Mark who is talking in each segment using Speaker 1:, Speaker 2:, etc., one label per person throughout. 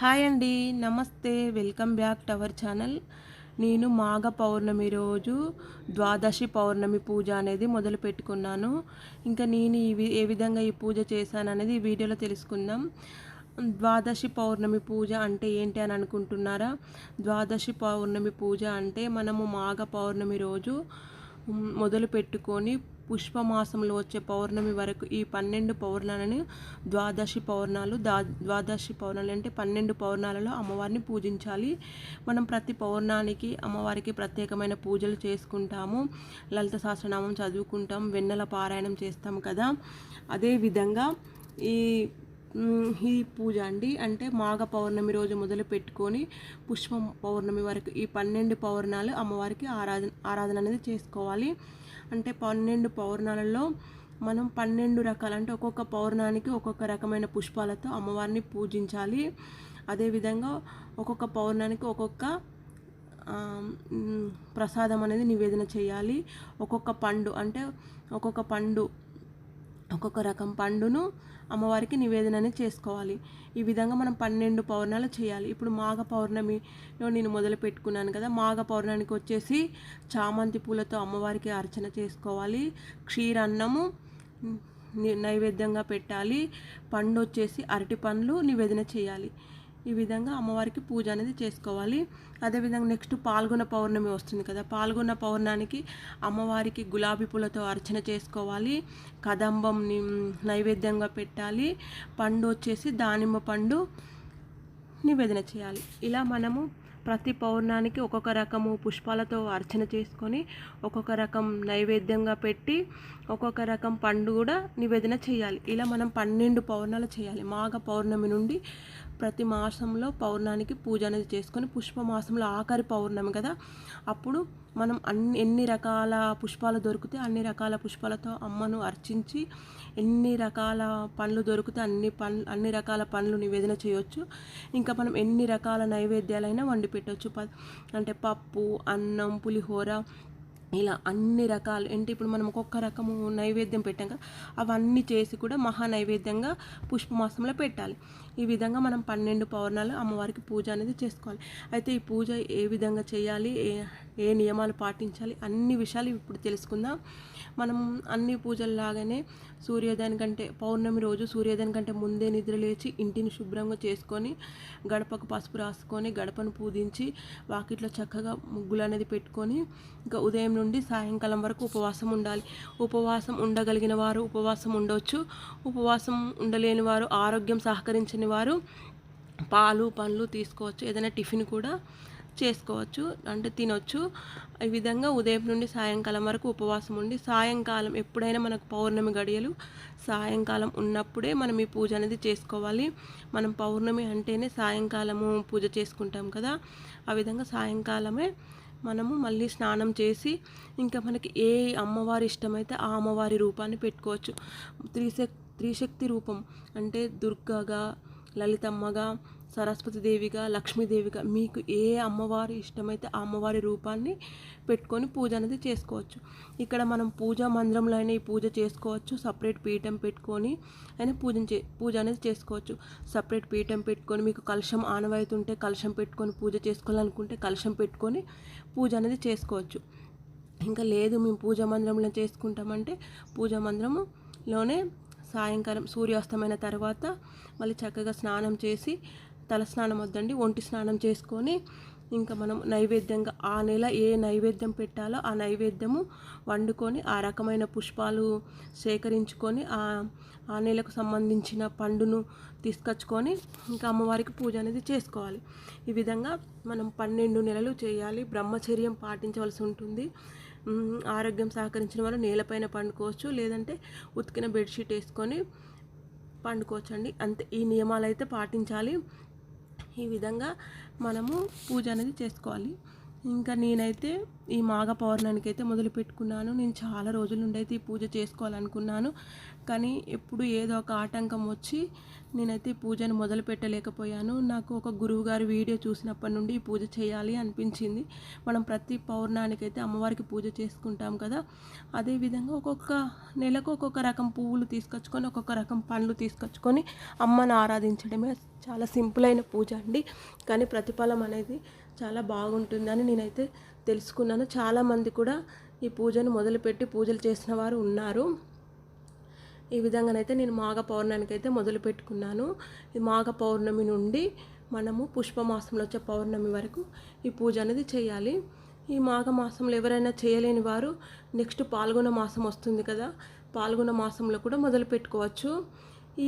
Speaker 1: Hi అండి నమస్తే welcome back to our channel. నేను మాఘ పౌర్ణమి రోజు ద్వాదశి పౌర్ణమి పూజ అనేది మొదలు పెట్టుకున్నాను. ఇంకా నేను ఈ ఏ విధంగా ఈ పూజ చేశాను అనేది ఈ వీడియోలో తెలుసుకుందాం. ద్వాదశి పౌర్ణమి పూజ అంటే ఏంటి అని అనుకుంటున్నారా? ద్వాదశి పౌర్ణమి పూజ అంటే మనము మాఘ పౌర్ణమి రోజు మొదలు పెట్టుకొని పుష్పమాసంలో వచ్చే పౌర్ణమి వరకు ఈ పన్నెండు పౌర్ణాలను ద్వాదశి పౌర్ణాలు దా ద్వాదశి పౌర్ణాలు అంటే పన్నెండు పౌర్ణాలలో అమ్మవారిని పూజించాలి. మనం ప్రతి పౌర్ణానికి అమ్మవారికి ప్రత్యేకమైన పూజలు చేసుకుంటాము. లలిత సహస్రనామం చదువుకుంటాం వెన్నెల పారాయణం చేస్తాం కదా. అదేవిధంగా ఈ ఈ పూజ అండి అంటే మాఘ పౌర్ణమి రోజు మొదలు పెట్టుకొని పుష్పం పౌర్ణమి వరకు ఈ పన్నెండు పౌర్ణాలు అమ్మవారికి ఆరాధన ఆరాధన అనేది చేసుకోవాలి. అంటే పన్నెండు పౌర్ణాలలో మనం పన్నెండు రకాల అంటే ఒక్కొక్క పౌర్ణానికి ఒక్కొక్క రకమైన పుష్పాలతో అమ్మవారిని పూజించాలి. అదేవిధంగా ఒక్కొక్క పౌర్ణానికి ఒక్కొక్క ప్రసాదం అనేది నివేదన చేయాలి. ఒక్కొక్క పండు అంటే ఒక్కొక్క పండు ఒక్కొక్క రకం పండును అమ్మవారికి నివేదనని చేసుకోవాలి. ఈ విధంగా మనం పన్నెండు పౌర్ణాలు చేయాలి. ఇప్పుడు మాఘ పౌర్ణమిలో నేను మొదలు పెట్టుకున్నాను కదా మాఘ పౌర్ణానికి వచ్చేసి చామంతి పూలతో అమ్మవారికి అర్చన చేసుకోవాలి. క్షీరన్నము నైవేద్యంగా పెట్టాలి. పండు వచ్చేసి అరటి పండ్లు నివేదన చేయాలి. ఈ విధంగా అమ్మవారికి పూజ అనేది చేసుకోవాలి. అదేవిధంగా నెక్స్ట్ పాల్గొన పౌర్ణమి వస్తుంది కదా. పాల్గొన పౌర్ణానికి అమ్మవారికి గులాబీ పూలతో అర్చన చేసుకోవాలి. కదంబం నైవేద్యంగా పెట్టాలి. పండు వచ్చేసి దానిమ్మ పండు నివేదన చేయాలి. ఇలా మనము ప్రతి పౌర్ణానికి ఒక్కొక్క రకము పుష్పాలతో అర్చన చేసుకొని ఒక్కొక్క రకం నైవేద్యంగా పెట్టి ఒక్కొక్క రకం పండు కూడా నివేదన చేయాలి. ఇలా మనం పన్నెండు పౌర్ణాలు చేయాలి. మాఘ పౌర్ణమి నుండి ప్రతి మాసంలో పౌర్ణానికి పూజ అనేది చేసుకొని పుష్ప మాసంలో ఆఖరి పౌర్ణమి కదా. అప్పుడు మనం అన్ని ఎన్ని రకాల పుష్పాలు దొరికితే అన్ని రకాల పుష్పాలతో అమ్మను అర్చించి ఎన్ని రకాల పండ్లు దొరికితే అన్ని పండ్లు అన్ని రకాల పండ్లు నివేదన చేయొచ్చు. ఇంకా మనం ఎన్ని రకాల నైవేద్యాలైనా వండి పెట్టవచ్చు ప- అంటే పప్పు అన్నం పులిహోర ఇలా అన్ని రకాలు. ఏంటి ఇప్పుడు మనం ఒక్కొక్క రకము నైవేద్యం పెట్టాం కదా అవన్నీ చేసి కూడా మహా నైవేద్యంగా పుష్పమాసంలో పెట్టాలి. ఈ విధంగా మనం పన్నెండు పౌర్ణాలు అమ్మవారికి పూజ అనేది చేసుకోవాలి. అయితే ఈ పూజ ఏ విధంగా చేయాలి? ఏ ఏ నియమాలు పాటించాలి? అన్ని విషయాలు ఇప్పుడు తెలుసుకుందాం. మనం అన్ని పూజల్లాగానే సూర్యోదయం కంటే పౌర్ణమి రోజు సూర్యోదయం కంటే ముందే నిద్ర లేచి ఇంటిని శుభ్రంగా చేసుకొని గడపకు పసుపు రాసుకొని గడపను పూజించి వాకిట్లో చక్కగా ముగ్గులు అనేది పెట్టుకొని ఇంకా ఉదయం నుండి సాయంకాలం వరకు ఉపవాసం ఉండాలి. ఉపవాసం ఉండగలిగిన వారు ఉపవాసం ఉండవచ్చు ఉపవాసం ఉండలేని వారు ఆరోగ్యం సహకరించిన వారు పాలు పండ్లు తీసుకోవచ్చు. ఏదైనా టిఫిన్ కూడా చేసుకోవచ్చు. అంటే తినొచ్చు. ఈ విధంగా ఉదయం నుండి సాయంకాలం వరకు ఉపవాసం ఉండి సాయంకాలం ఎప్పుడైనా మనకు పౌర్ణమి గడియలు సాయంకాలం ఉన్నప్పుడే మనం ఈ పూజ అనేది చేసుకోవాలి. మనం పౌర్ణమి అంటేనే సాయంకాలము పూజ చేసుకుంటాం కదా. ఆ విధంగా సాయంకాలమే మనము మళ్ళీ స్నానం చేసి ఇంకా మనకి ఏ అమ్మవారి ఇష్టమైతే ఆ అమ్మవారి రూపాన్ని పెట్టుకోవచ్చు. త్రిశక్ త్రిశక్తి రూపం అంటే దుర్గగా లలితమ్మగా సరస్వతి దేవిగా లక్ష్మీదేవిగా మీకు ఏ అమ్మవారి ఇష్టమైతే ఆ అమ్మవారి రూపాన్ని పెట్టుకొని పూజ అనేది చేసుకోవచ్చు. ఇక్కడ మనం పూజా మందిరంలో అయినా ఈ పూజ చేసుకోవచ్చు. సపరేట్ పీఠం పెట్టుకొని అయినా పూజ చే పూజ అనేది చేసుకోవచ్చు. సపరేట్ పీఠం పెట్టుకొని మీకు కలశం ఆనవాయితుంటే కలుషం కలశం పెట్టుకొని పూజ చేసుకోవాలనుకుంటే కలశం పెట్టుకొని పూజ అనేది చేసుకోవచ్చు. ఇంకా లేదు మేము పూజా మందిరంలో చేసుకుంటామంటే పూజా మందిరంలోనే సాయంకాలం సూర్యాస్తమైన తర్వాత మళ్ళీ చక్కగా స్నానం చేసి తల స్నానం వద్దండి ఒంటి స్నానం చేసుకొని ఇంకా మనం నైవేద్యంగా ఆ నెల ఏ నైవేద్యం పెట్టాలో ఆ నైవేద్యము వండుకొని ఆ రకమైన పుష్పాలు సేకరించుకొని ఆ ఆ నెలకు సంబంధించిన పండును తీసుకొచ్చుకొని ఇంకా అమ్మవారికి పూజ అనేది చేసుకోవాలి. ఈ విధంగా మనం పన్నెండు నెలలు చేయాలి బ్రహ్మచర్యం పాటించవలసి ఉంటుంది. ఆరోగ్యం సహకరించిన వాళ్ళు నేలపైన పండుకోవచ్చు లేదంటే ఉతికిన బెడ్షీట్ వేసుకొని పండుకోవచ్చు అండి అంతే ఈ నియమాలు అయితే పాటించాలి. ఈ విధంగా మనము పూజ అనేది చేసుకోవాలి. ఇంకా నేనైతే ఈ మాఘ పౌర్ణానికి అయితే మొదలు పెట్టుకున్నాను. నేను చాలా రోజుల నుండి అయితే ఈ పూజ చేసుకోవాలనుకున్నాను. కానీ ఎప్పుడు ఏదో ఒక ఆటంకం వచ్చి నేనైతే ఈ పూజను మొదలు పెట్టలేకపోయాను. నాకు ఒక గురువు గారి వీడియో చూసినప్పటి నుండి ఈ పూజ చేయాలి అనిపించింది. మనం ప్రతి పౌర్ణానికి అయితే అమ్మవారికి పూజ చేసుకుంటాం కదా. అదేవిధంగా ఒక్కొక్క నెలకు ఒక్కొక్క రకం పువ్వులు తీసుకొచ్చుకొని ఒక్కొక్క రకం పండ్లు తీసుకొచ్చుకొని అమ్మను ఆరాధించడమే చాలా సింపుల్ అయిన పూజ అండి. కానీ ప్రతిఫలం అనేది చాలా బాగుంటుందని నేనైతే తెలుసుకున్నాను. చాలామంది కూడా ఈ పూజను మొదలుపెట్టి పూజలు చేసిన వారు ఉన్నారు. ఈ విధంగానైతే నేను మాఘ పౌర్ణమికి అయితే మొదలు పెట్టుకున్నాను. ఈ మాఘ పౌర్ణమి నుండి మనము పుష్పమాసంలో వచ్చే పౌర్ణమి వరకు ఈ పూజ అనేది చేయాలి. ఈ మాఘ మాసంలో ఎవరైనా చేయలేని వారు నెక్స్ట్ పాల్గొన మాసం వస్తుంది కదా పాల్గొన మాసంలో కూడా మొదలు పెట్టుకోవచ్చు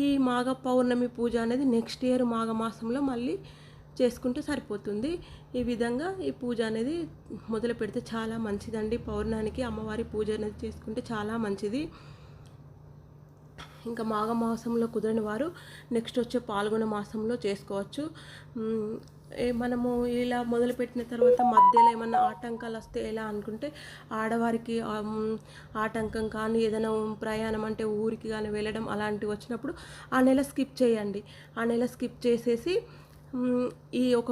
Speaker 1: ఈ మాఘ పౌర్ణమి పూజ అనేది నెక్స్ట్ ఇయర్ మాఘ మాసంలో మళ్ళీ చేసుకుంటే సరిపోతుంది. ఈ విధంగా ఈ పూజ అనేది మొదలు పెడితే చాలా మంచిదండి. పౌర్ణానికి అమ్మవారి పూజ అనేది చేసుకుంటే చాలా మంచిది. ఇంకా మాఘ మాసంలో కుదరని వారు నెక్స్ట్ వచ్చే పాల్గొన మాసంలో చేసుకోవచ్చు. మనము ఇలా మొదలుపెట్టిన తర్వాత మధ్యలో ఏమన్నా ఆటంకాలు వస్తే ఎలా అనుకుంటే ఆడవారికి ఆటంకం కానీ ఏదైనా ప్రయాణం అంటే ఊరికి కానీ వెళ్ళడం అలాంటివి వచ్చినప్పుడు ఆ నెల స్కిప్ చేయండి. ఆ నెల స్కిప్ చేసేసి ఈ ఒక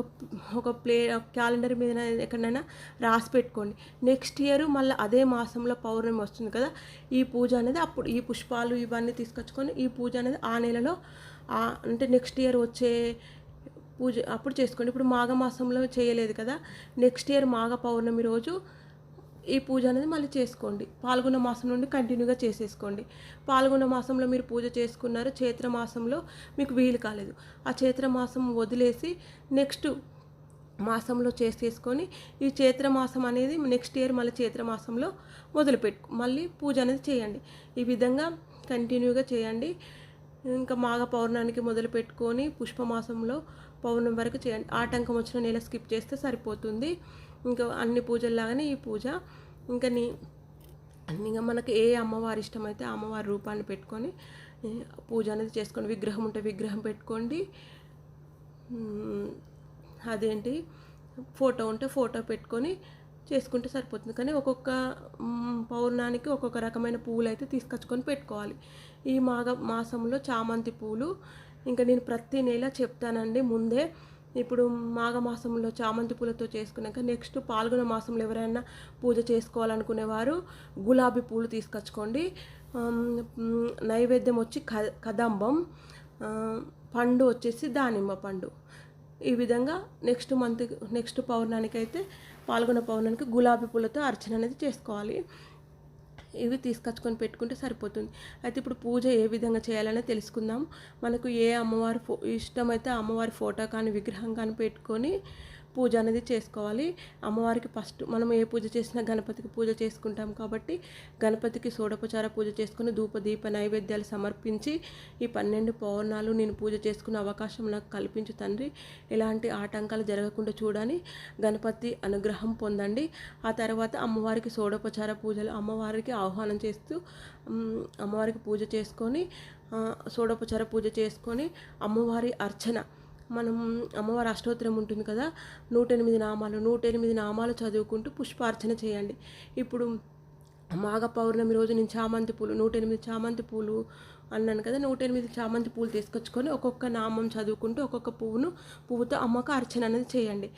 Speaker 1: ఒక ప్లే క్యాలెండర్ మీద ఎక్కడైనా రాసి పెట్టుకోండి. నెక్స్ట్ ఇయర్ మళ్ళీ అదే మాసంలో పౌర్ణమి వస్తుంది కదా ఈ పూజ అనేది అప్పుడు ఈ పుష్పాలు ఇవన్నీ తీసుకొచ్చుకొని ఈ పూజ అనేది ఆ నెలలో అంటే నెక్స్ట్ ఇయర్ వచ్చే పూజ అప్పుడు చేసుకోండి. ఇప్పుడు మాఘమాసంలో చేయలేదు కదా నెక్స్ట్ ఇయర్ మాఘ పౌర్ణమి రోజు ఈ పూజ అనేది మళ్ళీ చేసుకోండి. పాల్గొన మాసం నుండి కంటిన్యూగా చేసేసుకోండి. పాల్గొన మాసంలో మీరు పూజ చేసుకున్నారు చైత్ర మాసంలో మీకు వీలు కాలేదు. ఆ చైత్ర మాసం వదిలేసి నెక్స్ట్ మాసంలో చేసేసుకొని ఈ చైత్ర మాసం అనేది నెక్స్ట్ ఇయర్ మళ్ళీ చైత్ర మాసంలో మొదలుపెట్టు మళ్ళీ పూజ అనేది చేయండి. ఈ విధంగా కంటిన్యూగా చేయండి. ఇంకా మాఘ పౌర్ణానికి మొదలు పెట్టుకొని పుష్పమాసంలో పౌర్ణమి వరకు చేయండి. ఆటంకం వచ్చిన నెల స్కిప్ చేస్తే సరిపోతుంది. ఇంకా అన్ని పూజల్లాగానే ఈ పూజ. ఇంకా నీ ఇంకా మనకి ఏ అమ్మవారి ఇష్టమైతే అమ్మవారి రూపాన్ని పెట్టుకొని పూజ అనేది చేసుకోండి. విగ్రహం ఉంటే విగ్రహం పెట్టుకోండి. అదేంటి? ఫోటో ఉంటే ఫోటో పెట్టుకొని చేసుకుంటే సరిపోతుంది. కానీ ఒక్కొక్క పౌర్ణానికి ఒక్కొక్క రకమైన పువ్వులు అయితే తీసుకొచ్చుకొని పెట్టుకోవాలి. ఈ మాఘ మాసంలో చామంతి పూలు. ఇంకా నేను ప్రతి నెల చెప్తానండి ముందే. ఇప్పుడు మాఘ మాసంలో చామంతి పూలతో చేసుకున్నాక నెక్స్ట్ పాల్గొన మాసంలో ఎవరైనా పూజ చేసుకోవాలనుకునేవారు గులాబీ పూలు తీసుకొచ్చుకోండి. నైవేద్యం వచ్చి క కదంబం పండు వచ్చేసి దానిమ్మ పండు. ఈ విధంగా నెక్స్ట్ మంత్ నెక్స్ట్ పౌర్ణానికి అయితే పాల్గొన పౌర్ణానికి గులాబీ పూలతో అర్చన అనేది చేసుకోవాలి. ఇవి తీసుకొచ్చుకొని పెట్టుకుంటే సరిపోతుంది. అయితే ఇప్పుడు పూజ ఏ విధంగా చేయాలనే తెలుసుకుందాం. మనకు ఏ అమ్మవారి ఫో ఇష్టమైతే అమ్మవారి ఫోటో కానీ విగ్రహం కానీ పెట్టుకొని పూజ అనేది చేసుకోవాలి. అమ్మవారికి ఫస్ట్ మనం ఏ పూజ చేసినా గణపతికి పూజ చేసుకుంటాం కాబట్టి గణపతికి సోడపచార పూజ చేసుకుని ధూప దీప నైవేద్యాలు సమర్పించి ఈ పన్నెండు పౌర్ణాలు నేను పూజ చేసుకునే అవకాశం నాకు కల్పించు తండ్రి. ఎలాంటి ఆటంకాలు జరగకుండా చూడని గణపతి అనుగ్రహం పొందండి. ఆ తర్వాత అమ్మవారికి సోడోపచార పూజలు అమ్మవారికి ఆహ్వానం చేస్తూ అమ్మవారికి పూజ చేసుకొని ఆ, సోడోపచార పూజ చేసుకొని అమ్మవారి అర్చన మనం అమ్మవారి అష్టోత్తరం ఉంటుంది కదా నూట ఎనిమిది నామాలు నూట ఎనిమిది నామాలు చదువుకుంటూ పుష్పార్చన చేయండి. ఇప్పుడు మాఘ పౌర్ణమి రోజు నేను చామంతి పూలు నూట ఎనిమిది చామంతి పూలు అన్నాను కదా నూట ఎనిమిది చామంతి పూలు తీసుకొచ్చుకొని ఒక్కొక్క నామం చదువుకుంటూ ఒక్కొక్క పువ్వును పువ్వుతో అమ్మకు అర్చన అనేది చేయండి.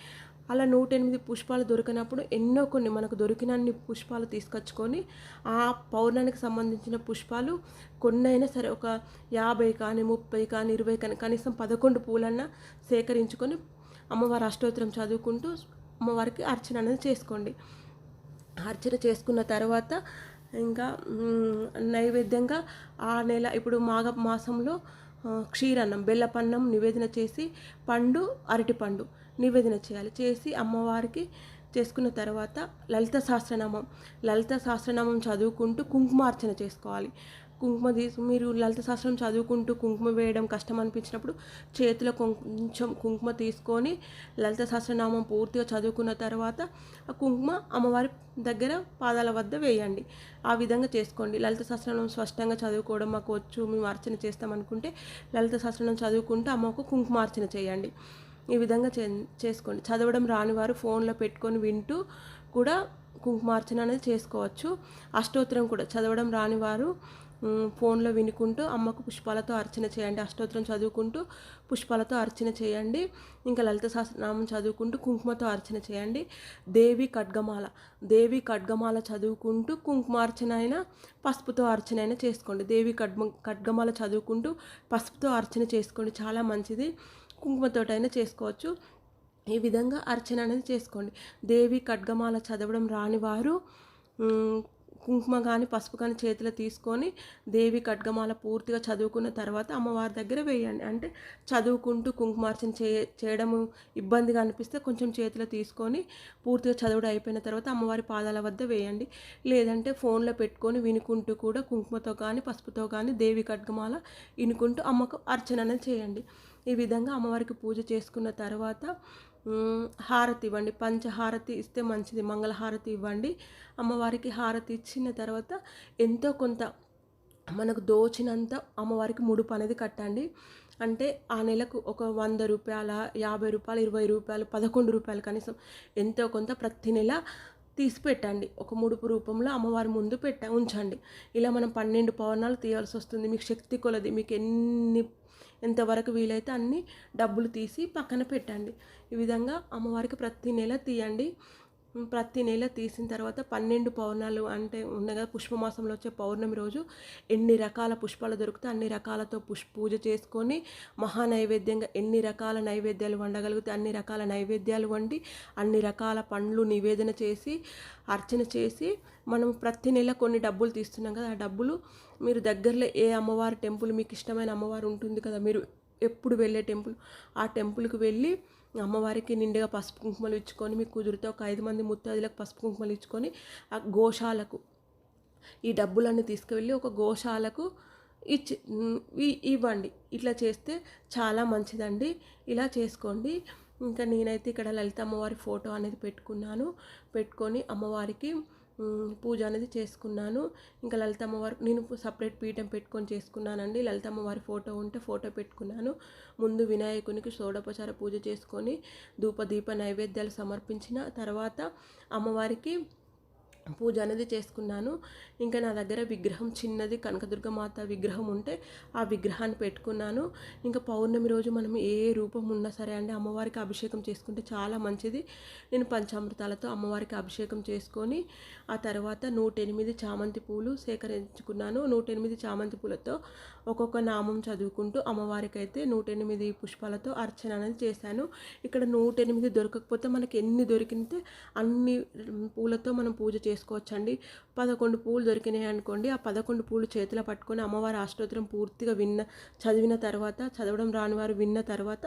Speaker 1: అలా నూట ఎనిమిది పుష్పాలు దొరికినప్పుడు ఎన్నో కొన్ని మనకు దొరికినన్ని పుష్పాలు తీసుకొచ్చుకొని ఆ పౌర్ణానికి సంబంధించిన పుష్పాలు కొన్నైనా సరే ఒక యాభై కానీ ముప్పై కానీ ఇరవై కానీ కనీసం పదకొండు పూలన్నా సేకరించుకొని అమ్మవారి అష్టోత్తరం చదువుకుంటూ అమ్మవారికి అర్చన అనేది చేసుకోండి. అర్చన చేసుకున్న తర్వాత ఇంకా నైవేద్యంగా ఆ నెల ఇప్పుడు మాఘ మాసంలో క్షీరన్నం బెల్లపన్నం నివేదన చేసి పండు అరటిపండు నివేదన చేయాలి. చేసి అమ్మవారికి చేసుకున్న తర్వాత లలిత సహస్రనామం లలిత సహస్రనామం చదువుకుంటూ కుంకుమార్చన చేసుకోవాలి. కుంకుమ తీసి మీరు లలిత శాస్త్రం చదువుకుంటూ కుంకుమ వేయడం కష్టం అనిపించినప్పుడు చేతిలో కొంచెం కుంకుమ తీసుకొని లలిత సహస్రనామం పూర్తిగా చదువుకున్న తర్వాత ఆ కుంకుమ అమ్మవారి దగ్గర పాదాల వద్ద వేయండి. ఆ విధంగా చేసుకోండి. లలిత సహస్రనామం స్పష్టంగా చదువుకోవడం మాకు వచ్చు. మేము అర్చన చేస్తామనుకుంటే లలిత సహస్రనామం చదువుకుంటూ అమ్మకు కుంకుమార్చన చేయండి. ఈ విధంగా చే చేసుకోండి. చదవడం రాని వారు ఫోన్లో పెట్టుకొని వింటూ కూడా కుంకుమార్చన అనేది చేసుకోవచ్చు. అష్టోత్తరం కూడా చదవడం రాని వారు ఫోన్లో వినుకుంటూ అమ్మకు పుష్పాలతో అర్చన చేయండి. అష్టోత్తరం చదువుకుంటూ పుష్పాలతో అర్చన చేయండి. ఇంకా లలిత సహస్రనామం చదువుకుంటూ కుంకుమతో అర్చన చేయండి. దేవి ఖడ్గమాల దేవి ఖడ్గమాల చదువుకుంటూ కుంకుమార్చన అయినా పసుపుతో అర్చన అయినా చేసుకోండి. దేవి ఖడ్మ ఖడ్గమాల చదువుకుంటూ పసుపుతో అర్చన చేసుకోండి. చాలా మంచిది. కుంకుమతోటైనా చేసుకోవచ్చు. ఈ విధంగా అర్చన అనేది చేసుకోండి. దేవి ఖడ్గమాల చదవడం రాని వారు కుంకుమ కానీ పసుపు కానీ చేతిలో తీసుకొని దేవి ఖడ్గమాల పూర్తిగా చదువుకున్న తర్వాత అమ్మవారి దగ్గర వేయండి. అంటే చదువుకుంటూ కుంకుమార్చన చే చేయడము ఇబ్బందిగా అనిపిస్తే కొంచెం చేతిలో తీసుకొని పూర్తిగా చదువుడు అయిపోయిన తర్వాత అమ్మవారి పాదాల వద్ద వేయండి. లేదంటే ఫోన్లో పెట్టుకొని వినుకుంటూ కూడా కుంకుమతో కానీ పసుపుతో కానీ దేవి ఖడ్గమాల వినుకుంటూ అమ్మకు అర్చన అనేది చేయండి. ఈ విధంగా అమ్మవారికి పూజ చేసుకున్న తర్వాత హారతి ఇవ్వండి. పంచహారతి ఇస్తే మంచిది మంగళహారతి ఇవ్వండి. అమ్మవారికి హారతి ఇచ్చిన తర్వాత ఎంతో కొంత మనకు దోచినంత అమ్మవారికి ముడుపు అనేది కట్టండి. అంటే ఆ నెలకు ఒక వంద రూపాయల యాభై రూపాయలు ఇరవై రూపాయలు పదకొండు రూపాయలు కనీసం ఎంతో కొంత ప్రతి నెల తీసి పెట్టండి. ఒక ముడుపు రూపంలో అమ్మవారి ముందు పెట్ట ఉంచండి. ఇలా మనం పన్నెండు పవనాలు తీయాల్సి వస్తుంది. మీకు శక్తి కొలది మీకు ఎన్ని ఎంతవరకు వీలైతే అన్ని డబ్బులు తీసి పక్కన పెట్టండి. ఈ విధంగా అమ్మవారికి ప్రతి నెల తీయండి. ప్రతి నెల తీసిన తర్వాత పన్నెండు పౌర్ణాలు అంటే ఉండగా పుష్పమాసంలో వచ్చే పౌర్ణమి రోజు ఎన్ని రకాల పుష్పాలు దొరికితే అన్ని రకాలతో పుష్ పూజ చేసుకొని మహా నైవేద్యంగా ఎన్ని రకాల నైవేద్యాలు వండగలిగితే అన్ని రకాల నైవేద్యాలు వండి అన్ని రకాల పండ్లు నివేదన చేసి అర్చన చేసి మనం ప్రతి నెల కొన్ని డబ్బులు తీస్తున్నాం కదా ఆ డబ్బులు మీరు దగ్గరలో ఏ అమ్మవారి టెంపుల్ మీకు ఇష్టమైన అమ్మవారు ఉంటుంది కదా మీరు ఎప్పుడు వెళ్ళే టెంపుల్ ఆ టెంపుల్కి వెళ్ళి అమ్మవారికి నిండుగా పసుపు కుంకుమలు ఇచ్చుకొని మీకు కుదిరితే ఒక ఐదు మంది ముత్తైదులకు పసుపు కుంకుమలు ఇచ్చుకొని ఆ గోశాలకు ఈ డబ్బులన్నీ తీసుకువెళ్ళి ఒక గోశాలకు ఇచ్చి ఇవ్వండి. ఇట్లా చేస్తే చాలా మంచిదండి. ఇలా చేసుకోండి. ఇంకా నేనైతే ఇక్కడ లలిత అమ్మవారి ఫోటో అనేది పెట్టుకున్నాను. పెట్టుకొని అమ్మవారికి పూజ అనేది చేసుకున్నాను. ఇంకా లలితమ్మ వారు నేను సపరేట్ పీఠం పెట్టుకొని చేసుకున్నానండి. లలితమ్మ వారి ఫోటో ఉంటే ఫోటో పెట్టుకున్నాను. ముందు వినాయకునికి షోడోపచార పూజ చేసుకొని ధూప దీప నైవేద్యాలు సమర్పించిన తర్వాత అమ్మవారికి పూజ అనేది చేసుకున్నాను. ఇంకా నా దగ్గర విగ్రహం చిన్నది కనకదుర్గ మాత విగ్రహం ఉంటే ఆ విగ్రహాన్ని పెట్టుకున్నాను. ఇంకా పౌర్ణమి రోజు మనం ఏ రూపం ఉన్నా సరే అండి అమ్మవారికి అభిషేకం చేసుకుంటే చాలా మంచిది. నేను పంచామృతాలతో అమ్మవారికి అభిషేకం చేసుకొని ఆ తర్వాత నూట ఎనిమిది చామంతి పూలు సేకరించుకున్నాను. నూట ఎనిమిది చామంతి పూలతో ఒక్కొక్క నామం చదువుకుంటూ అమ్మవారికి అయితే నూట ఎనిమిది పుష్పాలతో అర్చన అనేది చేశాను. ఇక్కడ నూట ఎనిమిది దొరకకపోతే మనకి ఎన్ని దొరికితే అన్ని పూలతో మనం పూజ చేసుకోవచ్చండి. పదకొండు పూలు దొరికినాయి అనుకోండి ఆ పదకొండు పూలు చేతిలో పట్టుకొని అమ్మవారి అష్టోత్తరం పూర్తిగా విన్న చదివిన తర్వాత చదవడం రాని వారు విన్న తర్వాత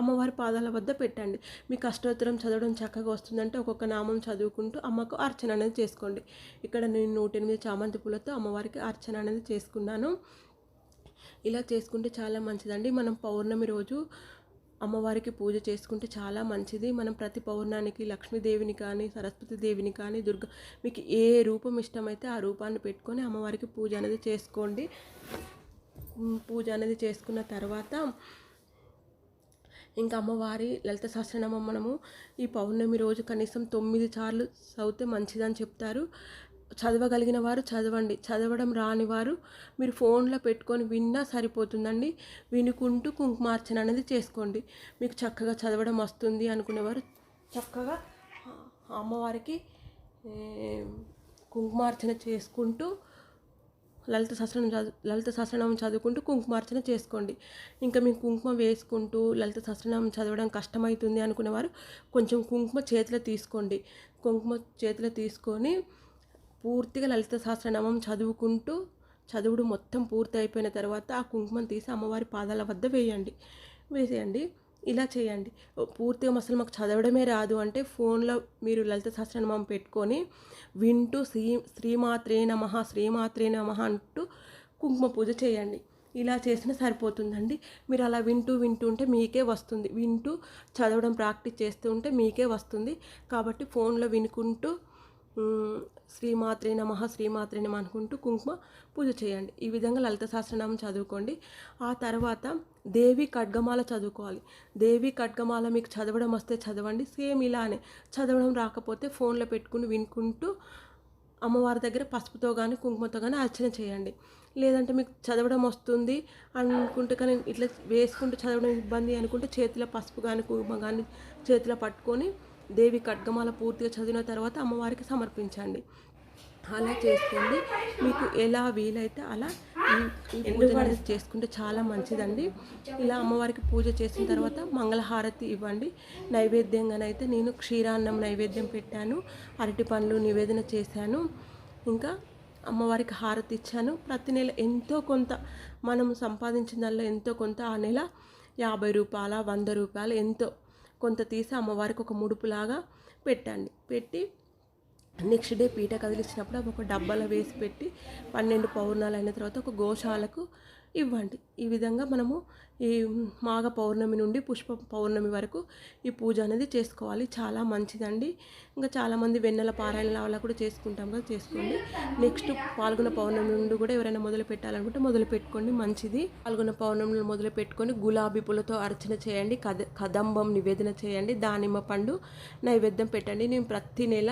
Speaker 1: అమ్మవారి పాదాల వద్ద పెట్టండి. మీకు అష్టోత్తరం చదవడం చక్కగా వస్తుందంటే ఒక్కొక్క నామం చదువుకుంటూ అమ్మకు అర్చన అనేది చేసుకోండి. ఇక్కడ నేను నూట ఎనిమిది చామంతి పూలతో అమ్మవారికి అర్చన అనేది చేసుకున్నాను. ఇలా చేసుకుంటే చాలా మంచిదండి. మనం పౌర్ణమి రోజు అమ్మవారికి పూజ చేసుకుంటే చాలా మంచిది. మనం ప్రతి పౌర్ణానికి లక్ష్మీదేవిని కానీ సరస్వతి దేవిని కానీ దుర్గ మీకు ఏ రూపం ఇష్టమైతే ఆ రూపాన్ని పెట్టుకొని అమ్మవారికి పూజ అనేది చేసుకోండి. పూజ అనేది చేసుకున్న తర్వాత ఇంకా అమ్మవారి లలిత సహస్రనామం మనము ఈ పౌర్ణమి రోజు కనీసం తొమ్మిది సార్లు చదివితే మంచిదని చెప్తారు. చదవగలిగిన వారు చదవండి. చదవడం రాని వారు మీరు ఫోన్లో పెట్టుకొని విన్నా సరిపోతుందండి. వినుకుంటూ కుంకుమార్చన అనేది చేసుకోండి. మీకు చక్కగా చదవడం వస్తుంది అనుకునేవారు చక్కగా అమ్మవారికి కుంకుమార్చన చేసుకుంటూ లలిత సహస్రనామం చదువు లలిత సహస్రనామం చదువుకుంటూ కుంకుమార్చన చేసుకోండి. ఇంకా మీకు కుంకుమ వేసుకుంటూ లలిత సహస్రనామం చదవడం కష్టమవుతుంది అనుకునేవారు కొంచెం కుంకుమ చేతిలో తీసుకోండి. కుంకుమ చేతిలో తీసుకొని పూర్తిగా లలిత సహస్రనామం చదువుకుంటూ చదువుడు మొత్తం పూర్తి అయిపోయిన తర్వాత ఆ కుంకుమను తీసి అమ్మవారి పాదాల వద్ద వేయండి. వేసేయండి. ఇలా చేయండి. పూర్తిగా అసలు మాకు చదవడమే రాదు అంటే ఫోన్లో మీరు లలిత సహస్రనామం పెట్టుకొని వింటూ శ్రీ శ్రీమాత్రే నమ శ్రీమాత్రే నమ అంటూ కుంకుమ పూజ చేయండి. ఇలా చేసినా సరిపోతుందండి. మీరు అలా వింటూ వింటూ ఉంటే మీకే వస్తుంది. వింటూ చదవడం ప్రాక్టీస్ చేస్తూ ఉంటే మీకే వస్తుంది. కాబట్టి ఫోన్లో వినుకుంటూ శ్రీమాత్రే నమ శ్రీమాత్రే నమ అనుకుంటూ కుంకుమ పూజ చేయండి. ఈ విధంగా లలిత సహస్రనామం చదువుకోండి. ఆ తర్వాత దేవి ఖడ్గమాల చదువుకోవాలి. దేవి ఖడ్గమాల మీకు చదవడం వస్తే చదవండి. సేమ్ ఇలానే చదవడం రాకపోతే ఫోన్లో పెట్టుకుని వినుకుంటూ అమ్మవారి దగ్గర పసుపుతో కానీ కుంకుమతో కానీ అర్చన చేయండి. లేదంటే మీకు చదవడం వస్తుంది అనుకుంటే కానీ ఇట్లా వేసుకుంటూ చదవడం ఇబ్బంది అనుకుంటే చేతిలో పసుపు కానీ కుంకుమ కానీ చేతిలో పట్టుకొని దేవి ఖడ్గమాల పూర్తిగా చదివిన తర్వాత అమ్మవారికి సమర్పించండి. అలా చేసుకోండి మీకు ఎలా వీలైతే అలా పూజ చేసుకుంటే చాలా మంచిదండి. ఇలా అమ్మవారికి పూజ చేసిన తర్వాత మంగళహారతి ఇవ్వండి. నైవేద్యంగానైతే నేను క్షీరాన్నం నైవేద్యం పెట్టాను. అరటి పండ్లు నివేదన చేశాను. ఇంకా అమ్మవారికి హారతి ఇచ్చాను. ప్రతి నెల ఎంతో కొంత మనం సంపాదించిన దానిలో ఎంతో కొంత ఆ నెల యాభై రూపాయల వంద రూపాయలు ఎంతో కొంత తీసి అమ్మవారికి ఒక ముడుపులాగా పెట్టండి. పెట్టి నెక్స్ట్ డే పీట కదిలిచ్చినప్పుడు అవి ఒక డబ్బాలో వేసి పెట్టి పన్నెండు పౌర్ణాలు అయిన తర్వాత ఒక గోశాలకు ఇవ్వండి. ఈ విధంగా మనము ఈ మాఘ పౌర్ణమి నుండి పుష్ప పౌర్ణమి వరకు ఈ పూజ అనేది చేసుకోవాలి. చాలా మంచిదండి. ఇంకా చాలామంది వెన్నెల పారాయణ అలా కూడా చేసుకుంటాం కదా చేసుకోండి. నెక్స్ట్ పాల్గొన పౌర్ణమి నుండి కూడా ఎవరైనా మొదలు పెట్టాలనుకుంటే మొదలు పెట్టుకోండి మంచిది. పాల్గొన పౌర్ణమిని మొదలు పెట్టుకొని గులాబీ పూలతో అర్చన చేయండి కద కదంబం నివేదన చేయండి దానిమ్మ పండు నైవేద్యం పెట్టండి. నేను ప్రతి నెల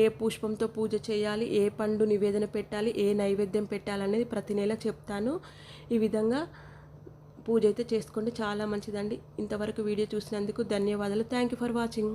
Speaker 1: ఏ పుష్పంతో పూజ చేయాలి ఏ పండు నివేదన పెట్టాలి ఏ నైవేద్యం పెట్టాలనేది ప్రతి నెల చెప్తాను. ఈ విధంగా పూజ అయితే చేసుకోండి. చాలా మంచిదండి. ఇంతవరకు వీడియో చూసినందుకు ధన్యవాదాలు. Thank you for watching